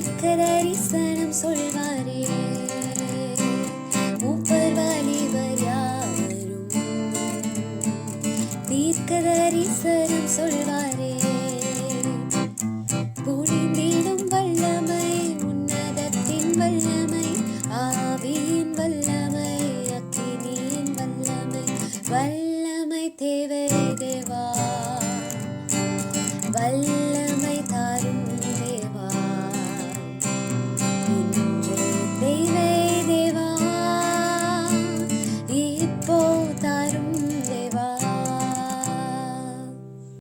தீர்க்கதரிசனம் சொல்வாரே. மூப்பர் வாலிபர் யாவரும் தீர்க்க தரிசனம் சொல்வாரே. பொழிந்திடும் வல்லமை உன்னதத்தின் வல்லமை ஆவியின் வல்லமை அக்கினியின் வல்லமை வல்லமை தேவை தேவா. வல்ல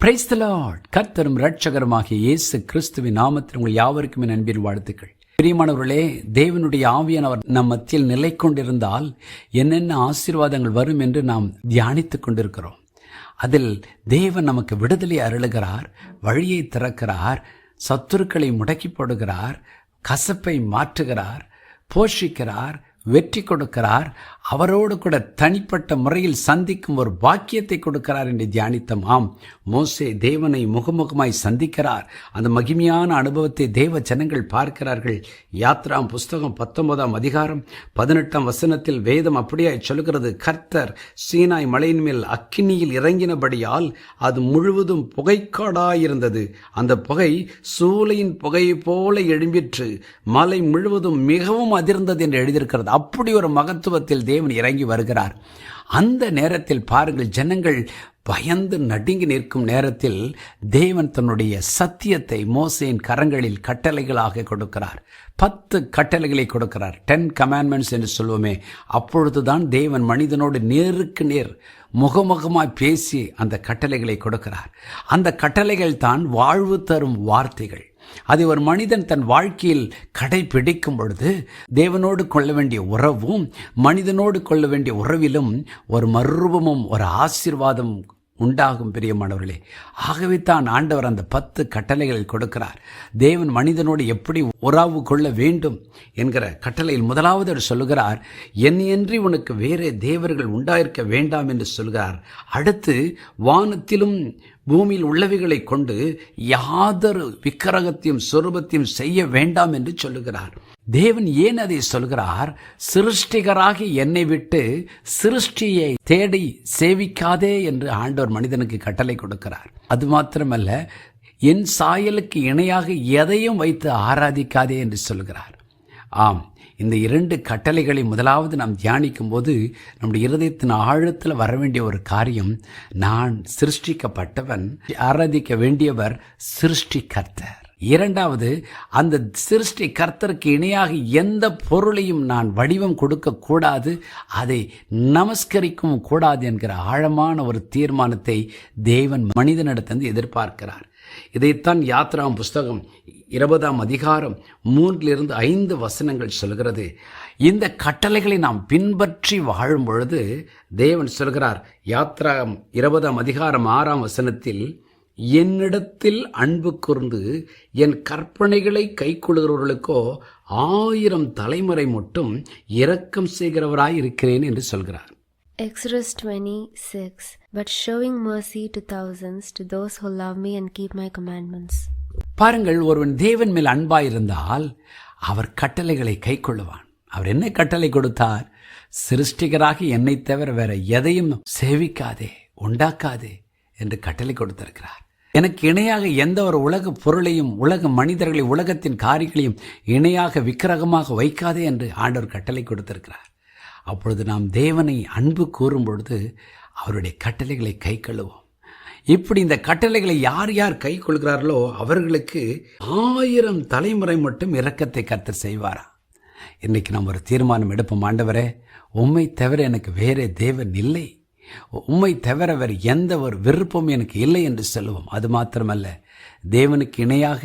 பிரைஸ் த லார்ட் கர்த்தரும் ரட்சகருமாகிய இயேசு கிறிஸ்துவின் நாமத்தில் உங்கள் யாவருக்கும் என் அன்பின் வாழ்த்துக்கள். பிரியமானவர்களே தேவனுடைய ஆவியானவர் நம் மத்தியில் நிலை கொண்டிருந்தால் என்னென்ன ஆசீர்வாதங்கள் வரும் என்று நாம் தியானித்துக் கொண்டிருக்கிறோம். அதில் தேவன் நமக்கு விடுதலை அருளுகிறார் வழியை திறக்கிறார் சத்துருக்களை முடக்கி போடுகிறார் கசப்பை மாற்றுகிறார் போஷிக்கிறார் வெற்றி கொடுக்கிறார். அவரோடு கூட தனிப்பட்ட முறையில் சந்திக்கும் ஒரு பாக்கியத்தை கொடுக்கிறார் என்று தியானித்தோம் ஆம் மோசே தேவனை முகமுகமாய் சந்திக்கிறார். அந்த மகிமையான அனுபவத்தை தேவ ஜனங்கள் பார்க்கிறார்கள். யாத்ராம் புஸ்தகம் பத்தொன்பதாம் அதிகாரம் பதினெட்டாம் வசனத்தில் வேதம் அப்படியே சொல்கிறது கர்த்தர் சீனாய் மலையின் மேல் அக்கினியில் இறங்கினபடியால் அது முழுவதும் புகைக்காடாயிருந்தது. அந்த புகை சூளையின் புகையை போல எழும்பிற்று. மலை முழுவதும் மிகவும் அதிர்ந்தது என்று எழுதியிருக்கிறது. அப்படி ஒரு மகத்துவத்தில் தேவன் இறங்கி வருகிறார். அந்த நேரத்தில் பாருங்கள் ஜனங்கள் பயந்து நடுங்கி நிற்கும் நேரத்தில் தேவன் தன்னுடைய சத்தியத்தை மோசையின் கரங்களில் கட்டளைகளாக கொடுக்கிறார். பத்து கட்டளைகளை கொடுக்கிறார். டென் கமாண்ட்மெண்ட்ஸ் என்று சொல்லுவோமே அப்பொழுதுதான் தேவன் மனிதனோடு நேருக்கு நேர் முகமுகமாய் பேசி அந்த கட்டளைகளை கொடுக்கிறார். அந்த கட்டளைகள் தான் வாழ்வு தரும் வார்த்தைகள். அதை ஒரு மனிதன் தன் வாழ்க்கையில் கடைபிடிக்கும் பொழுது தேவனோடு கொள்ள வேண்டிய உறவும் மனிதனோடு கொள்ள வேண்டிய உறவிலும் ஒரு மறுரூபமும் ஒரு ஆசீர்வாதம் உண்டாகும் பிரியமானவர்களே. ஆகவே தான் ஆண்டவர் அந்த பத்து கட்டளைகளை கொடுக்கிறார். தேவன் மனிதனோடு எப்படி உறவு கொள்ள வேண்டும் என்கிற கட்டளையில் முதலாவது அவர் சொல்லுகிறார் என்னையன்றி உனக்கு வேறே தேவர்கள் உண்டாயிருக்க வேண்டாம் என்று சொல்கிறார் அடுத்து வானத்திலும் பூமியில் உள்ளவைகளை கொண்டு யாதொரு விக்கிரகத்தையும் சொரூபத்தையும் செய்ய வேண்டாம் என்று சொல்லுகிறார். தேவன் ஏன் அதை சொல்கிறார்? சிருஷ்டிகராகி என்னை விட்டு சிருஷ்டியை தேடி சேவிக்காதே என்று ஆண்டவர் மனிதனுக்கு கட்டளை கொடுக்கிறார். அது மாத்திரமல்ல என் சாயலுக்கு இணையாக எதையும் வைத்து ஆராதிக்காதே என்று சொல்கிறார். ஆம் இந்த இரண்டு கட்டளைகளை முதலாவது நாம் தியானிக்கும் போது நம்முடைய இருதயத்தின் ஆழத்தில் வர வேண்டிய ஒரு காரியம் நான் சிருஷ்டிக்கப்பட்டவன் ஆராதிக்க வேண்டியவர் சிருஷ்டி கர்த்தர் இரண்டாவது அந்த சிருஷ்டி கர்த்தருக்கு இணையாக எந்த பொருளையும் நான் வடிவம் கொடுக்க கூடாது அதை நமஸ்கரிக்கவும் கூடாது என்கிற ஆழமான ஒரு தீர்மானத்தை தேவன் மனிதனிடத்திலிருந்து எதிர்பார்க்கிறார். இதைத்தான் யாத்ராம் புஸ்தகம் இருபதாம் அதிகாரம் மூன்றிலிருந்து ஐந்து வசனங்கள் சொல்கிறது. இந்த கட்டளைகளை நாம் பின்பற்றி வாழும் பொழுது தேவன் சொல்கிறார் யாத்ரா இருபதாம் அதிகாரம் ஆறாம் வசனத்தில் என்னிடத்தில் அன்பு கூர்ந்து என் கற்பனைகளை கைக்கொள்கிறவர்களுக்கோ ஆயிரம் தலைமுறை மட்டும் இரக்கம் செய்கிறவராய் இருக்கிறேன் என்று சொல்கிறார். Exodus 26 But showing mercy to thousands to those who love me and keep my commandments. பாருங்கள் ஒருவன் தேவன் மேல் அன்பாயிருந்தால் அவர் கட்டளைகளை கைக்கொள்ளுவான். அவர் என்ன கட்டளை கொடுத்தார்? சிருஷ்டிகராக என்னை தவிர வேற எதையும் சேவிக்காதே உண்டாக்காதே என்று கட்டளை கொடுத்திருக்கிறார். எனக்கு இணையாக எந்த ஒரு உலக பொருளையும் உலக மனிதர்களை உலகத்தின் காரியங்களையும் இணையாக விக்கிரகமாக வைக்காதே என்று ஆண்டவர் கட்டளை கொடுத்திருக்கிறார். அப்பொழுது நாம் தேவனை அன்பு கூறும் பொழுது அவருடைய கட்டளைகளை கை கழுவோம். இப்படி இந்த கட்டளைகளை யார் யார் கை கொள்கிறார்களோ அவர்களுக்கு ஆயிரம் தலைமுறை மட்டும் இரக்கத்தை கத்து செய்வாரா? இன்னைக்கு நாம் ஒரு தீர்மானம் எடுப்போம். ஆண்டவரே உண்மை தவிர எனக்கு வேறே தேவன் இல்லை. உண்மை தவிர வேறு எந்த ஒரு விருப்பம் எனக்கு இல்லை என்று சொல்லுவோம். அது மாத்திரமல்ல தேவனுக்கு இணையாக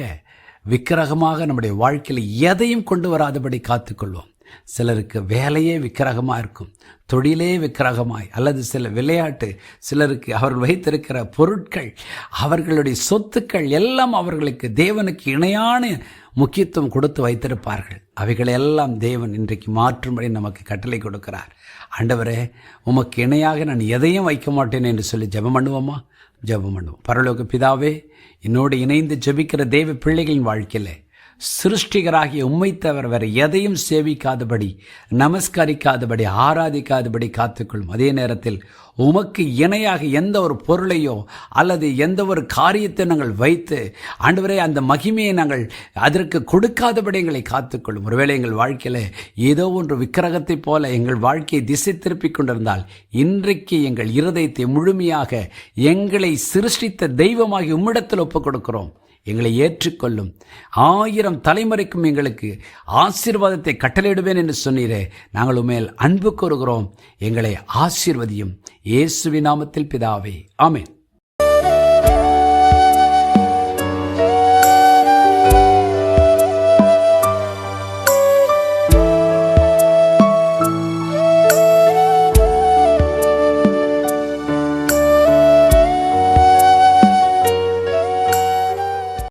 விக்கிரகமாக நம்முடைய வாழ்க்கையில் எதையும் கொண்டு வராதபடி காத்துக்கொள்வோம். சிலருக்கு வேலையே விக்கிரகமாக இருக்கும். தொழிலே விக்கிரகமாய். அல்லது சில விளையாட்டு சிலருக்கு அவர்கள் வைத்திருக்கிற பொருட்கள் அவர்களுடைய சொத்துக்கள் எல்லாம் அவர்களுக்கு தேவனுக்கு இணையான முக்கியத்துவம் கொடுத்து வைத்திருப்பார்கள். அவைகளெல்லாம் தேவன் இன்றைக்கு மாற்றும்படி நமக்கு கட்டளை கொடுக்கிறார். ஆண்டவரே உமக்கு இணையாக நான் எதையும் வைக்க மாட்டேன் என்று சொல்லி ஜெபம் பண்ணுவோமா? ஜெபம் பண்ணுவோம். பரலோக பிதாவே என்னோடு இணைந்து ஜெபிக்கிற தேவ பிள்ளைகளின் வாழ்க்கையில் சிருஷ்டிகராகிய உம்மை தவிர வேறு எதையும் சேவிக்காதபடி நமஸ்கரிக்காதபடி ஆராதிக்காதபடி காத்துக்கொள்ளும். அதே நேரத்தில் உமக்கு இணையாக எந்த ஒரு பொருளையோ அல்லது எந்த ஒரு காரியத்தை நாங்கள் வைத்து ஆண்டவரே அந்த மகிமையை நாங்கள் அதற்கு கொடுக்காதபடி எங்களை காத்துக்கொள்ளும். ஒருவேளை எங்கள் வாழ்க்கையில் ஏதோ ஒன்று விக்கிரகத்தைப் போல எங்கள் வாழ்க்கையை திசை திருப்பிக் கொண்டிருந்தால் இன்றைக்கு எங்கள் இருதயத்தை முழுமையாக எங்களை சிருஷ்டித்த தெய்வமாகி உம்மிடத்தில் ஒப்புக் கொடுக்கிறோம். எங்களை ஏற்றுக்கொள்ளும். ஆயிரம் தலைமுறைக்கும் எங்களுக்கு ஆசீர்வாதத்தை கட்டளையிடுவேன் என்று சொன்னீரே நாங்கள் உமேல் அன்பு கூறுகிறோம் எங்களை ஆசீர்வதியும். இயேசுவின் நாமத்தில் பிதாவே. ஆமேன்.